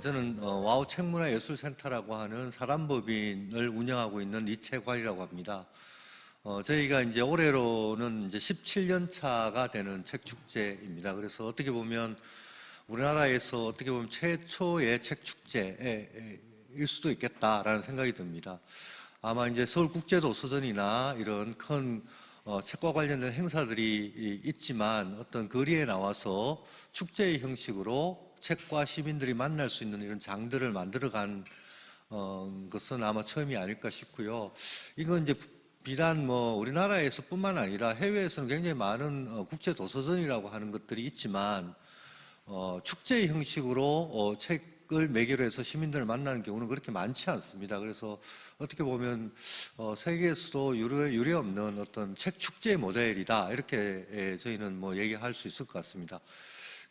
저는 어, 와우 책문화 예술센터라고 하는 사람법인을 운영하고 있는 이채관이라고 합니다. 어, 저희가 이제 올해로는 이제 17년 차가 되는 책 축제입니다. 그래서 어떻게 보면 우리나라에서 어떻게 보면 최초의 책 축제일 수도 있겠다라는 생각이 듭니다. 아마 이제 서울 국제 도서전이나 이런 큰 어, 책과 관련된 행사들이 이- 있지만 어떤 거리에 나와서 축제의 형식으로 책과 시민들이 만날 수 있는 이런 장들을 만들어간 어, 것은 아마 처음이 아닐까 싶고요. 이건 이제 비단 뭐 우리나라에서뿐만 아니라 해외에서는 굉장히 많은 어, 국제 도서전이라고 하는 것들이 있지만 어, 축제의 형식으로 어, 책을 매개로 해서 시민들을 만나는 경우는 그렇게 많지 않습니다. 그래서 어떻게 보면 어, 세계에서도 유례, 유례 없는 어떤 책 축제 모델이다 이렇게 예, 저희는 뭐 얘기할 수 있을 것 같습니다.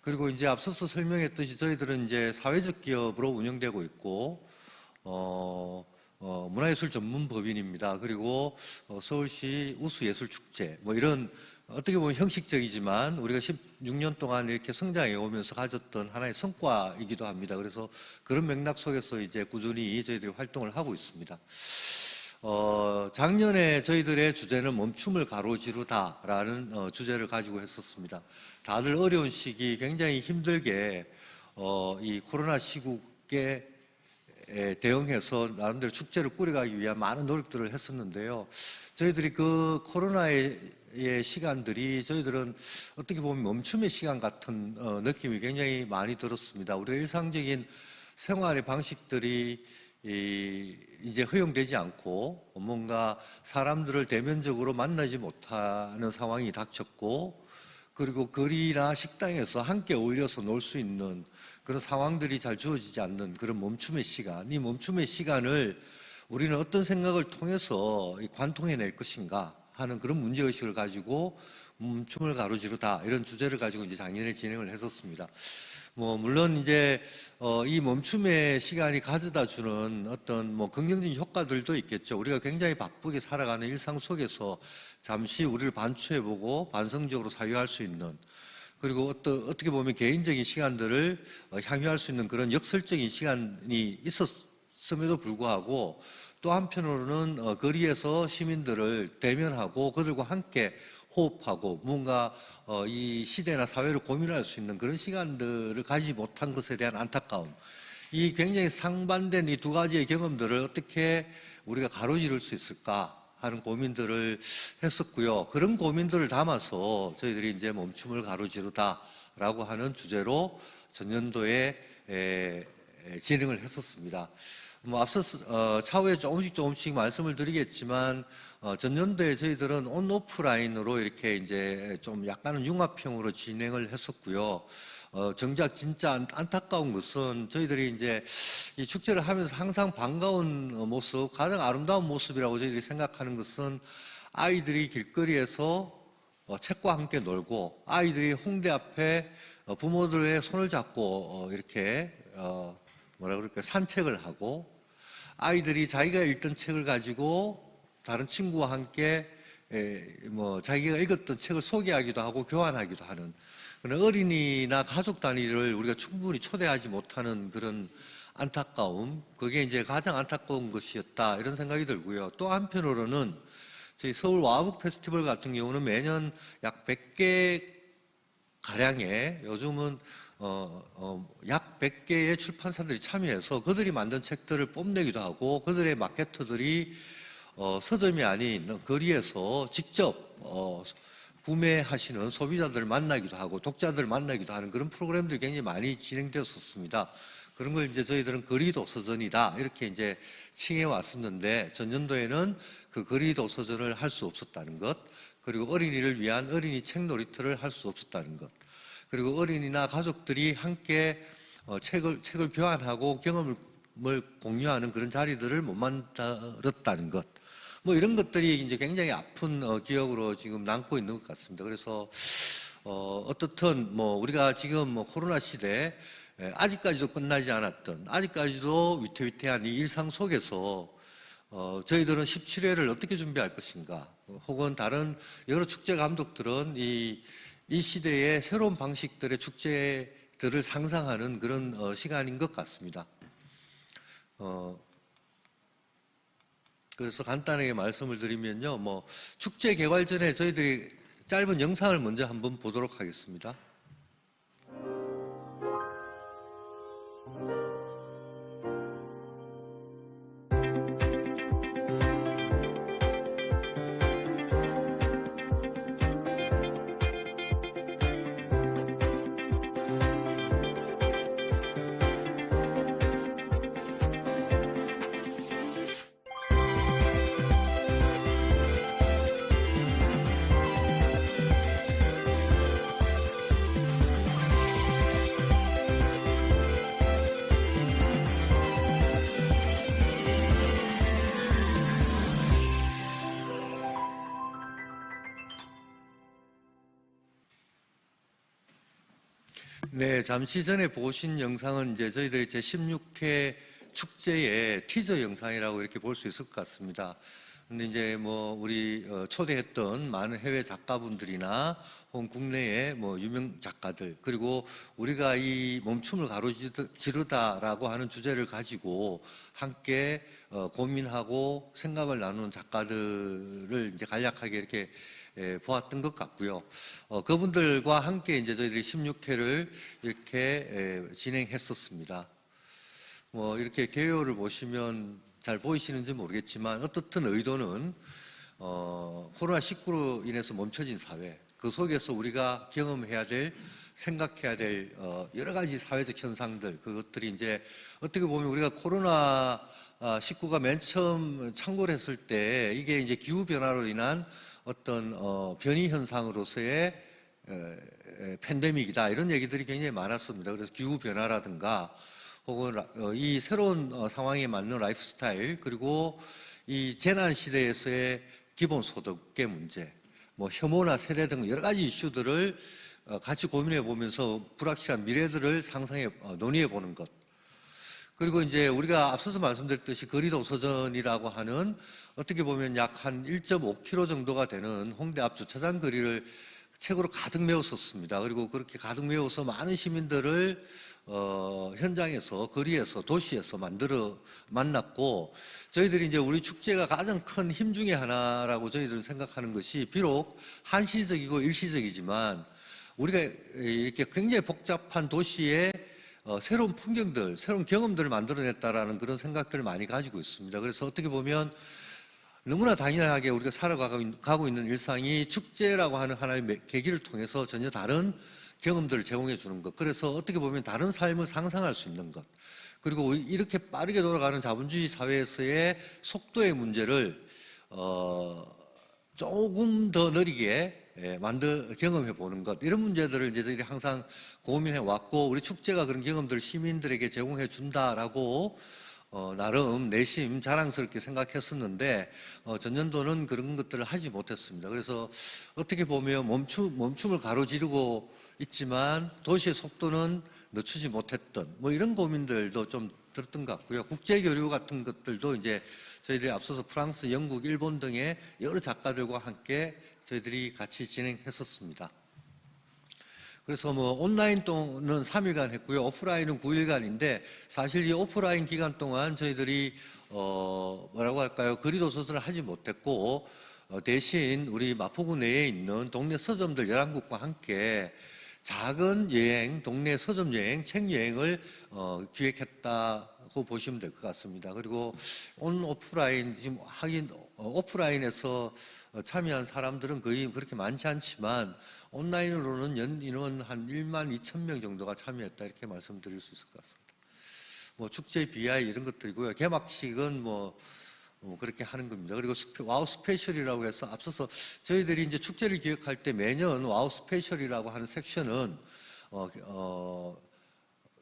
그리고 이제 앞서서 설명했듯이 저희들은 이제 사회적 기업으로 운영되고 있고 어, 어, 문화예술 전문 법인입니다. 그리고 어, 서울시 우수예술축제 뭐 이런 어떻게 보면 형식적이지만 우리가 16년 동안 이렇게 성장해 오면서 가졌던 하나의 성과이기도 합니다. 그래서 그런 맥락 속에서 이제 꾸준히 저희들이 활동을 하고 있습니다. 어, 작년에 저희들의 주제는 멈춤을 가로지르다라는 어, 주제를 가지고 했었습니다. 다들 어려운 시기 굉장히 힘들게 어, 이 코로나 시국에 에 대응해서 나름대로 축제를 꾸려가기 위한 많은 노력들을 했었는데요. 저희들이 그 코로나의 시간들이 저희들은 어떻게 보면 멈춤의 시간 같은 어, 느낌이 굉장히 많이 들었습니다. 우리가 일상적인 생활의 방식들이 이, 이제 허용되지 않고 뭔가 사람들을 대면적으로 만나지 못하는 상황이 닥쳤고 그리고 거리나 식당에서 함께 어울려서 놀 수 있는 그런 상황들이 잘 주어지지 않는 그런 멈춤의 시간, 이 멈춤의 시간을 우리는 어떤 생각을 통해서 이 관통해낼 것인가 하는 그런 문제의식을 가지고 멈춤을 가로지르다 이런 주제를 가지고 이제 작년에 진행을 했었습니다. 뭐 물론 이제 어, 이 멈춤의 시간이 가져다 주는 어떤 뭐 긍정적인 효과들도 있겠죠. 우리가 굉장히 바쁘게 살아가는 일상 속에서 잠시 우리를 반추해보고 반성적으로 사유할 수 있는 그리고 어떠, 어떻게 보면 개인적인 시간들을 어, 향유할 수 있는 그런 역설적인 시간이 있었음에도 불구하고 또 한편으로는 어, 거리에서 시민들을 대면하고 그들과 함께 호흡하고 뭔가 어, 이 시대나 사회를 고민할 수 있는 그런 시간들을 가지지 못한 것에 대한 안타까움. 이 굉장히 상반된 이 두 가지의 경험들을 어떻게 우리가 가로지를 수 있을까 하는 고민들을 했었고요. 그런 고민들을 담아서 저희들이 이제 멈춤을 가로지르다라고 하는 주제로 전년도에 에, 에, 진행을 했었습니다. 뭐 앞서 어, 차후에 조금씩 조금씩 말씀을 드리겠지만 어, 전년도에 저희들은 온 오프라인으로 이렇게 이제 좀 약간은 융합형으로 진행을 했었고요. 어, 정작 진짜 안- 안타까운 것은 저희들이 이제 이 축제를 하면서 항상 반가운 어, 모습, 가장 아름다운 모습이라고 저희들이 생각하는 것은 아이들이 길거리에서 어, 책과 함께 놀고 아이들이 홍대 앞에 어, 부모들의 손을 잡고 어, 이렇게 어, 뭐라 그럴까 산책을 하고 아이들이 자기가 읽던 책을 가지고 다른 친구와 함께 에, 뭐 자기가 읽었던 책을 소개하기도 하고 교환하기도 하는 그런 어린이나 가족 단위를 우리가 충분히 초대하지 못하는 그런 안타까움 그게 이제 가장 안타까운 것이었다 이런 생각이 들고요. 또 한편으로는 저희 서울 와북 페스티벌 같은 경우는 매년 약 100개 가량의 요즘은 어, 어, 약 100개의 출판사들이 참여해서 그들이 만든 책들을 뽐내기도 하고 그들의 마케터들이 어, 서점이 아닌 거리에서 직접 어, 구매하시는 소비자들을 만나기도 하고 독자들을 만나기도 하는 그런 프로그램들이 굉장히 많이 진행되었었습니다. 그런 걸 이제 저희들은 거리 도서전이다 이렇게 이제 칭해 왔었는데 전년도에는 그 거리 도서전을 할 수 없었다는 것 그리고 어린이를 위한 어린이 책 놀이터를 할 수 없었다는 것 그리고 어린이나 가족들이 함께 어, 책을 책을 교환하고 경험을 공유하는 그런 자리들을 못 만들었다는 것. 뭐 이런 것들이 이제 굉장히 아픈 어, 기억으로 지금 남고 있는 것 같습니다. 그래서 어, 어떻든 뭐 우리가 지금 뭐 코로나 시대 에, 아직까지도 끝나지 않았던 아직까지도 위태위태한 이 일상 속에서 어, 저희들은 17회를 어떻게 준비할 것인가 어, 혹은 다른 여러 축제 감독들은 이, 이 시대의 새로운 방식들의 축제 들을 상상하는 그런 어, 시간인 것 같습니다. 어, 그래서 간단하게 말씀을 드리면요, 뭐 축제 개괄 전에 저희들이 짧은 영상을 먼저 한번 보도록 하겠습니다. 네, 잠시 전에 보신 영상은 이제 저희들이 제 16회 축제의 티저 영상이라고 이렇게 볼 수 있을 것 같습니다. 근데 이제 뭐 우리 어, 초대했던 많은 해외 작가분들이나 혹은 국내의 뭐 유명 작가들 그리고 우리가 이 멈춤을 가로지르다라고 하는 주제를 가지고 함께 어, 고민하고 생각을 나누는 작가들을 이제 간략하게 이렇게 예, 보았던 것 같고요. 어, 그분들과 함께 이제 저희들이 16회를 이렇게 예, 진행했었습니다. 뭐 이렇게 개요를 보시면 잘 보이시는지 모르겠지만 어떻든 의도는 어, 코로나 19로 인해서 멈춰진 사회 그 속에서 우리가 경험해야 될 생각해야 될 어, 여러 가지 사회적 현상들 그것들이 이제 어떻게 보면 우리가 코로나 19가 맨 처음 창궐 했을 때 이게 이제 기후 변화로 인한 어떤 어, 변이 현상으로서의 에, 에, 팬데믹이다 이런 얘기들이 굉장히 많았습니다. 그래서 기후 변화라든가 혹은 라- 어, 이 새로운 어, 상황에 맞는 라이프 스타일 그리고 이 재난 시대에서의 기본 소득의 문제, 뭐 혐오나 세대 등 여러 가지 이슈들을 어, 같이 고민해 보면서 불확실한 미래들을 상상해 어, 논의해 보는 것. 그리고 이제 우리가 앞서서 말씀드렸듯이 거리도서전이라고 하는 어떻게 보면 약 한 1.5km 정도가 되는 홍대 앞 주차장 거리를 책으로 가득 메웠었습니다. 그리고 그렇게 가득 메워서 많은 시민들을 어, 현장에서 거리에서 도시에서 만들어 만났고 저희들이 이제 우리 축제가 가장 큰 힘 중에 하나라고 저희들은 생각하는 것이 비록 한시적이고 일시적이지만 우리가 이렇게 굉장히 복잡한 도시에 어, 새로운 풍경들, 새로운 경험들을 만들어냈다라는 그런 생각들을 많이 가지고 있습니다. 그래서 어떻게 보면 너무나 당연하게 우리가 살아가고 있는 일상이 축제라고 하는 하나의 매- 계기를 통해서 전혀 다른 경험들을 제공해 주는 것. 그래서 어떻게 보면 다른 삶을 상상할 수 있는 것. 그리고 이렇게 빠르게 돌아가는 자본주의 사회에서의 속도의 문제를 어, 조금 더 느리게 예, 만들 경험해 보는 것 이런 문제들을 이제 저희들이 항상 고민해 왔고 우리 축제가 그런 경험들을 시민들에게 제공해 준다라고 어, 나름 내심 자랑스럽게 생각했었는데 어, 전년도는 그런 것들을 하지 못했습니다. 그래서 어떻게 보면 멈춤, 멈춤을 가로지르고 있지만 도시의 속도는 늦추지 못했던 뭐 이런 고민들도 좀 들었던 것 같고요. 국제 교류 같은 것들도 이제 저희들이 앞서서 프랑스, 영국, 일본 등의 여러 작가들과 함께 저희들이 같이 진행했었습니다. 그래서 뭐 온라인 또는 3일간 했고요. 오프라인은 9일간인데 사실 이 오프라인 기간 동안 저희들이 어 뭐라고 할까요? 거리도서들을 하지 못했고 어 대신 우리 마포구 내에 있는 동네 서점들 11곳과 함께 작은 여행, 동네 서점 여행, 책 여행을 어 기획했다 고 보시면 될 것 같습니다. 그리고 온 오프라인 지금 하긴 어, 오프라인에서 어, 참여한 사람들은 거의 그렇게 많지 않지만 온라인으로는 연 인원 한 1만 2천 명 정도가 참여했다 이렇게 말씀드릴 수 있을 것 같습니다. 뭐 축제 비하이 이런 것들이고요. 개막식은 뭐, 뭐 그렇게 하는 겁니다. 그리고 스페- 와우 스페셜이라고 해서 앞서서 저희들이 이제 축제를 기획할 때 매년 와우 스페셜이라고 하는 섹션은 어, 어,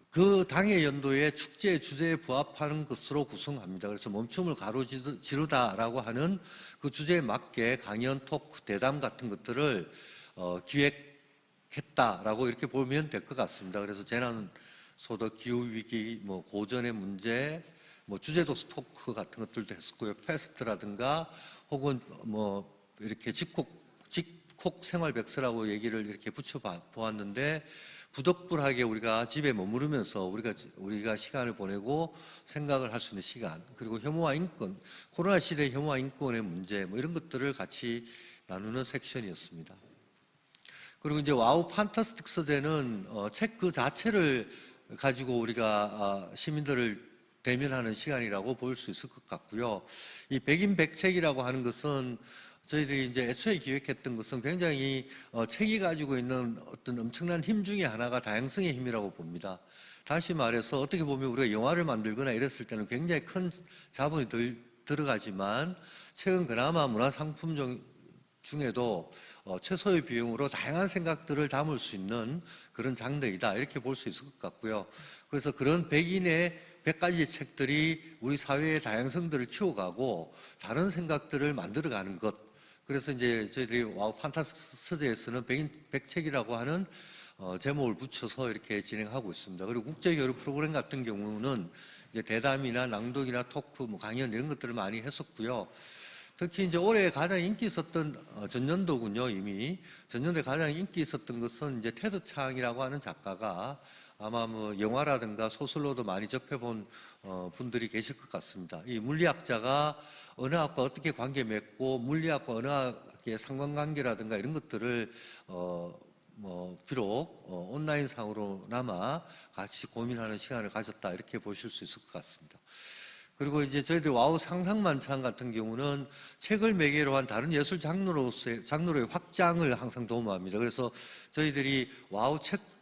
그 당의 연도의 축제 주제에 부합하는 것으로 구성합니다. 그래서 멈춤을 가로지르다라고 하는 그 주제에 맞게 강연, 토크, 대담 같은 것들을 어, 기획했다라고 이렇게 보면 될 것 같습니다. 그래서 재난 소득, 기후 위기, 뭐 고전의 문제, 뭐 주제도 스토크 같은 것들도 했었고요. 페스트라든가 혹은 뭐 이렇게 집콕 집 콕 생활백서라고 얘기를 이렇게 붙여 봐- 보았는데 부득불하게 우리가 집에 머무르면서 우리가 우리가 시간을 보내고 생각을 할 수 있는 시간 그리고 혐오와 인권 코로나 시대 혐오와 인권의 문제 뭐 이런 것들을 같이 나누는 섹션이었습니다. 그리고 이제 와우 판타스틱 서재는 어, 책그 자체를 가지고 우리가 아, 시민들을 대면하는 시간이라고 볼 수 있을 것 같고요. 이 백인 백책이라고 하는 것은 저희들이 이제 애초에 기획했던 것은 굉장히 어, 책이 가지고 있는 어떤 엄청난 힘 중에 하나가 다양성의 힘이라고 봅니다. 다시 말해서 어떻게 보면 우리가 영화를 만들거나 이랬을 때는 굉장히 큰 자본이 들, 들어가지만 책은 그나마 문화상품 중, 중에도 어, 최소의 비용으로 다양한 생각들을 담을 수 있는 그런 장르이다 이렇게 볼 수 있을 것 같고요. 그래서 그런 백인의 백 가지 책들이 우리 사회의 다양성들을 키워가고 다른 생각들을 만들어가는 것. 그래서 이제 저희들이 와우 판타스 서재에서는 백인 백책이라고 하는 어, 제목을 붙여서 이렇게 진행하고 있습니다. 그리고 국제 교류 프로그램 같은 경우는 이제 대담이나 낭독이나 토크, 뭐 강연 이런 것들을 많이 했었고요. 특히 이제 올해 가장 인기 있었던 어, 전년도군요 이미 전년도에 가장 인기 있었던 것은 이제 테드 창이라고 하는 작가가 아마 뭐 영화라든가 소설로도 많이 접해본 어, 분들이 계실 것 같습니다. 이 물리학자가 언어학과 어떻게 관계 맺고 물리학과 언어학의 상관관계라든가 이런 것들을 어, 뭐 비록 어, 온라인 상으로나마 같이 고민하는 시간을 가졌다 이렇게 보실 수 있을 것 같습니다. 그리고 이제 저희들 와우 상상만찬 같은 경우는 책을 매개로 한 다른 예술 장르로서의 장르의 확장을 항상 도모합니다. 그래서 저희들이 와우 책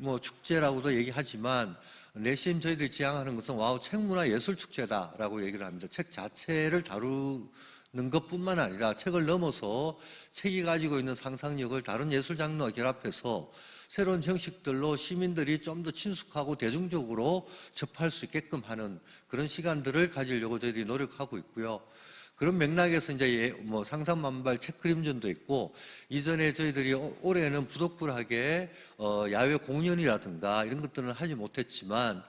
뭐 축제라고도 얘기하지만 내심 저희들이 지향하는 것은 와우 책 문화 예술 축제다라고 얘기를 합니다. 책 자체를 다루 는 것뿐만 아니라 책을 넘어서 책이 가지고 있는 상상력을 다른 예술 장르와 결합해서 새로운 형식들로 시민들이 좀 더 친숙하고 대중적으로 접할 수 있게끔 하는 그런 시간들을 가지려고 저희들이 노력하고 있고요. 그런 맥락에서 이제 예- 뭐 상상만발 책 그림전도 있고 이전에 저희들이 오- 올해는 부득불하게 어 야외 공연이라든가 이런 것들은 하지 못했지만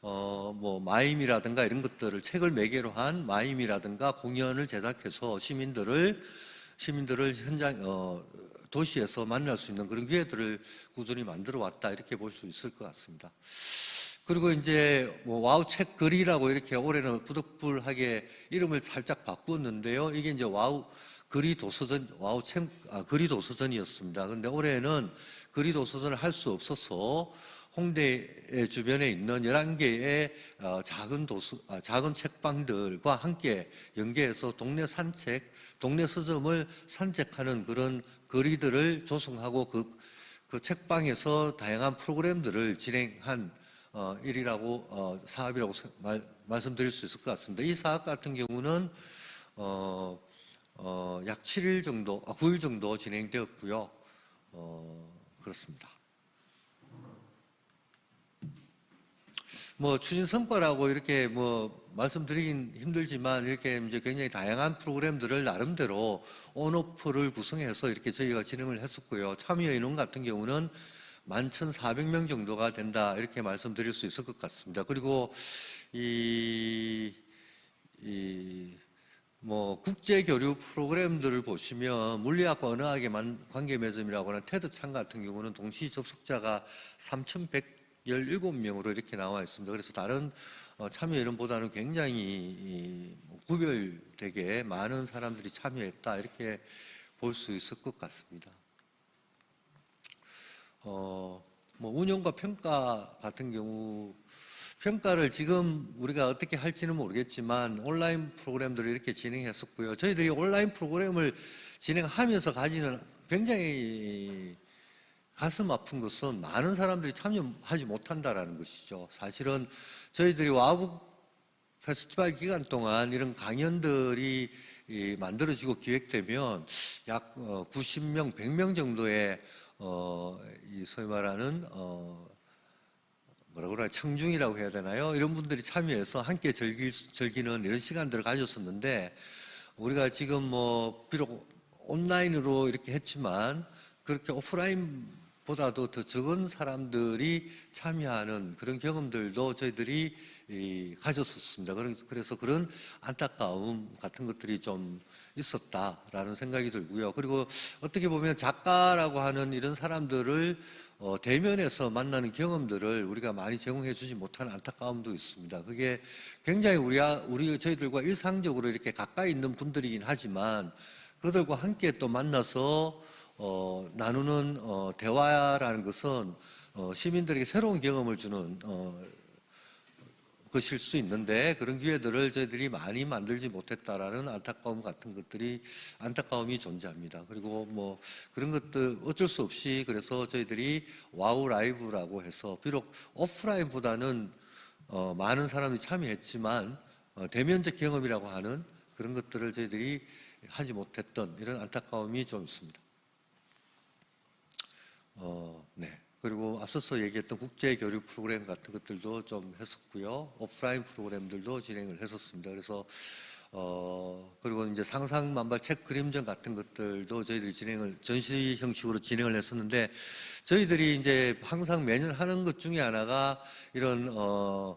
어 뭐 마임이라든가 이런 것들을 책을 매개로 한 마임이라든가 공연을 제작해서 시민들을 시민들을 현장 어 도시에서 만날 수 있는 그런 기회들을 꾸준히 만들어 왔다 이렇게 볼 수 있을 것 같습니다. 그리고 이제 뭐 와우 책 글이라고 이렇게 올해는 부득불하게 이름을 살짝 바꾸었는데요. 이게 이제 와우 글이 도서전 와우 책 아, 글이 도서전이었습니다. 근데 올해는 글이 도서전을 할 수 없어서 홍대 주변에 있는 11개의 어, 작은 도서, 아, 작은 책방들과 함께 연계해서 동네 산책, 동네 서점을 산책하는 그런 거리들을 조성하고 그, 그 책방에서 다양한 프로그램들을 진행한 어, 일이라고 어, 사업이라고 세- 말, 말씀드릴 수 있을 것 같습니다. 이 사업 같은 경우는 어, 어, 약 7일 정도, 아, 9일 정도 진행되었고요. 어, 그렇습니다. 뭐 추진 성과라고 이렇게 뭐 말씀드리긴 힘들지만 이렇게 이제 굉장히 다양한 프로그램들을 나름대로 온오프를 구성해서 이렇게 저희가 진행을 했었고요. 참여 인원 같은 경우는 11,400명 정도가 된다 이렇게 말씀드릴 수 있을 것 같습니다. 그리고 이, 이, 뭐 국제 교류 프로그램들을 보시면 물리학과 언어학의 만- 관계 맺음이라고 하는 테드 창 같은 경우는 동시 접속자가 3,117명으로 이렇게 나와 있습니다. 그래서 다른 어, 참여 인원보다는 굉장히 구별되게 많은 사람들이 참여했다 이렇게 볼 수 있을 것 같습니다. 어, 뭐 운영과 평가 같은 경우 평가를 지금 우리가 어떻게 할지는 모르겠지만 온라인 프로그램들을 이렇게 진행했었고요. 저희들이 온라인 프로그램을 진행하면서 가지는 굉장히 가슴 아픈 것은 많은 사람들이 참여하지 못한다라는 것이죠. 사실은 저희들이 와우 페스티벌 기간 동안 이런 강연들이 이 만들어지고 기획되면 약 어, 90명, 100명 정도의 어, 이 소위 말하는 어, 뭐라 그러나 청중이라고 해야 되나요? 이런 분들이 참여해서 함께 수- 즐기는 이런 시간들을 가졌었는데 우리가 지금 뭐 비록 온라인으로 이렇게 했지만 그렇게 오프라인 보다도 더 적은 사람들이 참여하는 그런 경험들도 저희들이 이, 가졌었습니다. 그래- 그래서 그런 안타까움 같은 것들이 좀 있었다라는 생각이 들고요. 그리고 어떻게 보면 작가라고 하는 이런 사람들을 어, 대면에서 만나는 경험들을 우리가 많이 제공해 주지 못하는 안타까움도 있습니다. 그게 굉장히 우리가 우리 저희들과 일상적으로 이렇게 가까이 있는 분들이긴 하지만 그들과 함께 또 만나서 어, 나누는 어, 대화라는 것은 어, 시민들에게 새로운 경험을 주는 어, 것일 수 있는데 그런 기회들을 저희들이 많이 만들지 못했다라는 안타까움 같은 것들이 안타까움이 존재합니다. 그리고 뭐 그런 것들 어쩔 수 없이 그래서 저희들이 와우 라이브라고 해서 비록 오프라인보다는 어, 많은 사람이 참여했지만 어, 대면적 경험이라고 하는 그런 것들을 저희들이 하지 못했던 이런 안타까움이 좀 있습니다. 어, 네. 그리고 앞서서 얘기했던 국제 교류 프로그램 같은 것들도 좀 했었고요. 오프라인 프로그램들도 진행을 했었습니다. 그래서 어 그리고 이제 상상 만발 책 그림전 같은 것들도 저희들이 진행을 전시 형식으로 진행을 했었는데 저희들이 이제 항상 매년 하는 것 중에 하나가 이런 어 어,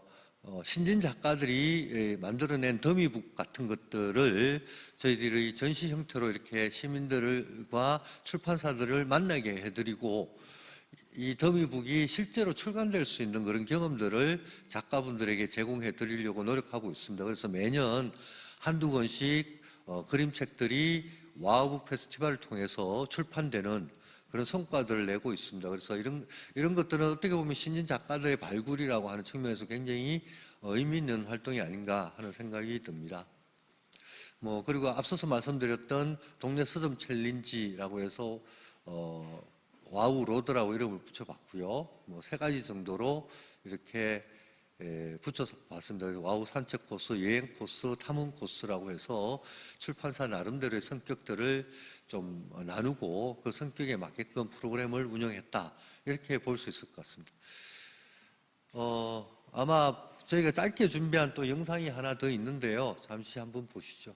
신진 작가들이 예, 만들어낸 더미북 같은 것들을 저희들이 전시 형태로 이렇게 시민들과 출판사들을 만나게 해드리고 이 더미북이 실제로 출간될 수 있는 그런 경험들을 작가분들에게 제공해 드리려고 노력하고 있습니다. 그래서 매년 한두 권씩 어, 그림책들이 와우북 페스티벌을 통해서 출판되는 그런 성과들을 내고 있습니다. 그래서 이런 이런 것들은 어떻게 보면 신진 작가들의 발굴이라고 하는 측면에서 굉장히 어, 의미 있는 활동이 아닌가 하는 생각이 듭니다. 뭐 그리고 앞서서 말씀드렸던 동네 서점 챌린지라고 해서 어, 와우 로드라고 이름을 붙여봤고요. 뭐 세 가지 정도로 이렇게 에, 붙여서 봤습니다. 와우 산책 코스, 여행 코스, 탐험 코스라고 해서 출판사 나름대로의 성격들을 좀 나누고 그 성격에 맞게끔 프로그램을 운영했다 이렇게 볼 수 있을 것 같습니다. 어, 아마 저희가 짧게 준비한 또 영상이 하나 더 있는데요. 잠시 한번 보시죠.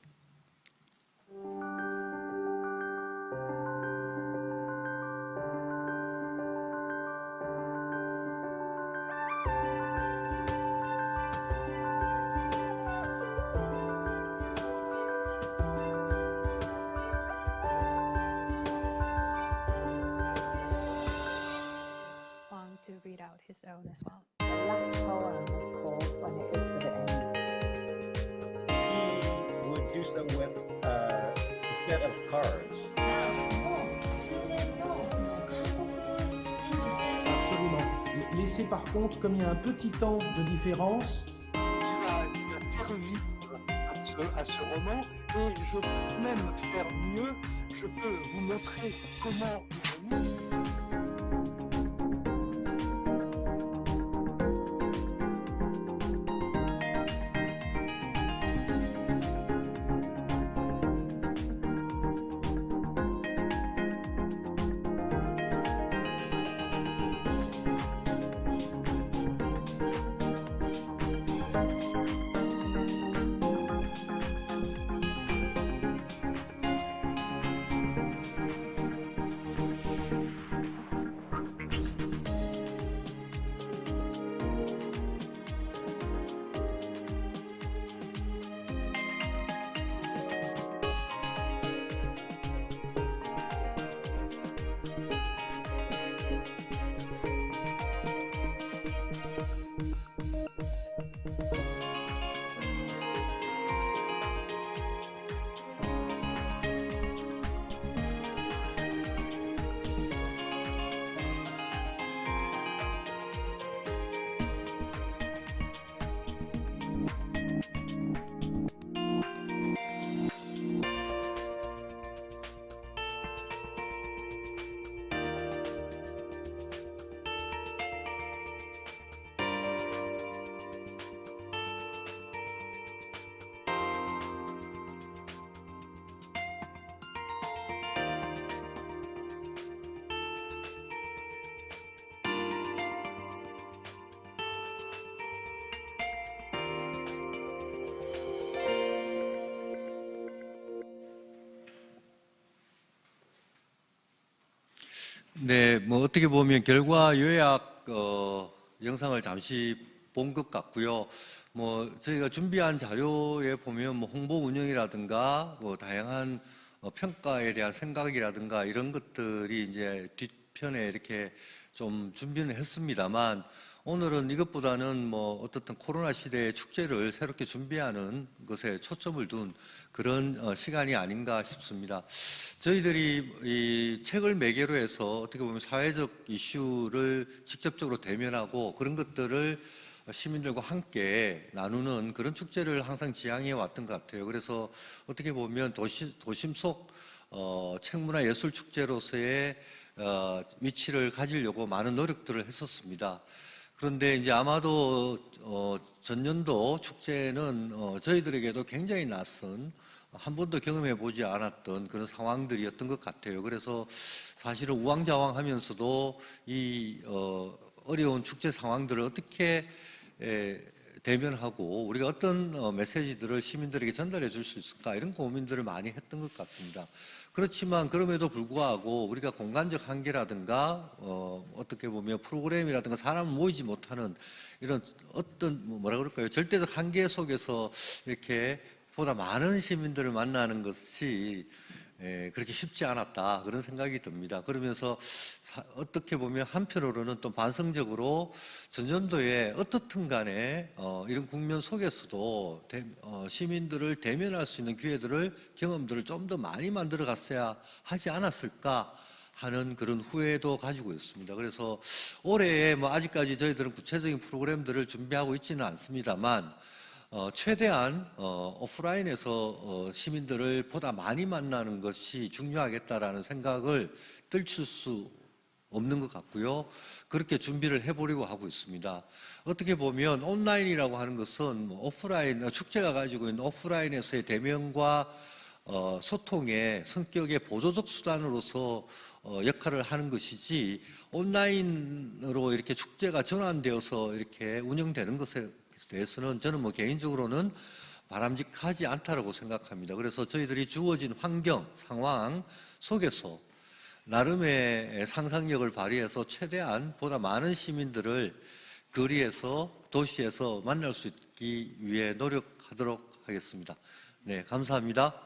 So with uh, instead of cards. Absolument. Laissez par contre, comme il y a un petit temps de différence, vivre à ce, à ce roman et je peux même faire mieux, je peux vous montrer comment 네, 뭐 어떻게 보면 결과 요약 어, 영상을 잠시 본 것 같고요. 뭐 저희가 준비한 자료에 보면 뭐 홍보 운영이라든가 뭐 다양한 어, 평가에 대한 생각이라든가 이런 것들이 이제 뒷편에 이렇게 좀 준비는 했습니다만 오늘은 이것보다는 뭐 어떻든 코로나 시대의 축제를 새롭게 준비하는 것에 초점을 둔 그런 어, 시간이 아닌가 싶습니다. 저희들이 이 책을 매개로 해서 어떻게 보면 사회적 이슈를 직접적으로 대면하고 그런 것들을 시민들과 함께 나누는 그런 축제를 항상 지향해 왔던 것 같아요. 그래서 어떻게 보면 도시, 도심 속 어, 책문화 예술 축제로서의 어, 위치를 가지려고 많은 노력들을 했었습니다. 그런데 이제 아마도 어, 전년도 축제는 어, 저희들에게도 굉장히 낯선 한 번도 경험해 보지 않았던 그런 상황들이었던 것 같아요. 그래서 사실은 우왕좌왕하면서도 이 어, 어려운 축제 상황들을 어떻게 에, 대면하고 우리가 어떤 어, 메시지들을 시민들에게 전달해 줄 수 있을까 이런 고민들을 많이 했던 것 같습니다. 그렇지만 그럼에도 불구하고 우리가 공간적 한계라든가 어, 어떻게 보면 프로그램이라든가 사람 모이지 못하는 이런 어떤 뭐 뭐라 그럴까요 절대적 한계 속에서 이렇게 보다 많은 시민들을 만나는 것이 에, 그렇게 쉽지 않았다 그런 생각이 듭니다. 그러면서 사- 어떻게 보면 한편으로는 또 반성적으로 전년도에 어떻든 간에 어, 이런 국면 속에서도 대- 어, 시민들을 대면할 수 있는 기회들을 경험들을 좀 더 많이 만들어 갔어야 하지 않았을까 하는 그런 후회도 가지고 있습니다. 그래서 올해에 뭐 아직까지 저희들은 구체적인 프로그램들을 준비하고 있지는 않습니다만 어, 최대한 어, 오프라인에서 어, 시민들을 보다 많이 만나는 것이 중요하겠다라는 생각을 떨칠 수 없는 것 같고요. 그렇게 준비를 해보려고 하고 있습니다. 어떻게 보면 온라인이라고 하는 것은 뭐 오프라인, 어, 축제가 가지고 있는 오프라인에서의 대면과 어, 소통의 성격의 보조적 수단으로서 어, 역할을 하는 것이지 온라인으로 이렇게 축제가 전환되어서 이렇게 운영되는 것에 대해서는 저는 뭐 개인적으로는 바람직하지 않다라고 생각합니다. 그래서 저희들이 주어진 환경, 상황 속에서 나름의 상상력을 발휘해서 최대한 보다 많은 시민들을 거리에서 도시에서 만날 수 있기 위해 노력하도록 하겠습니다. 네, 감사합니다.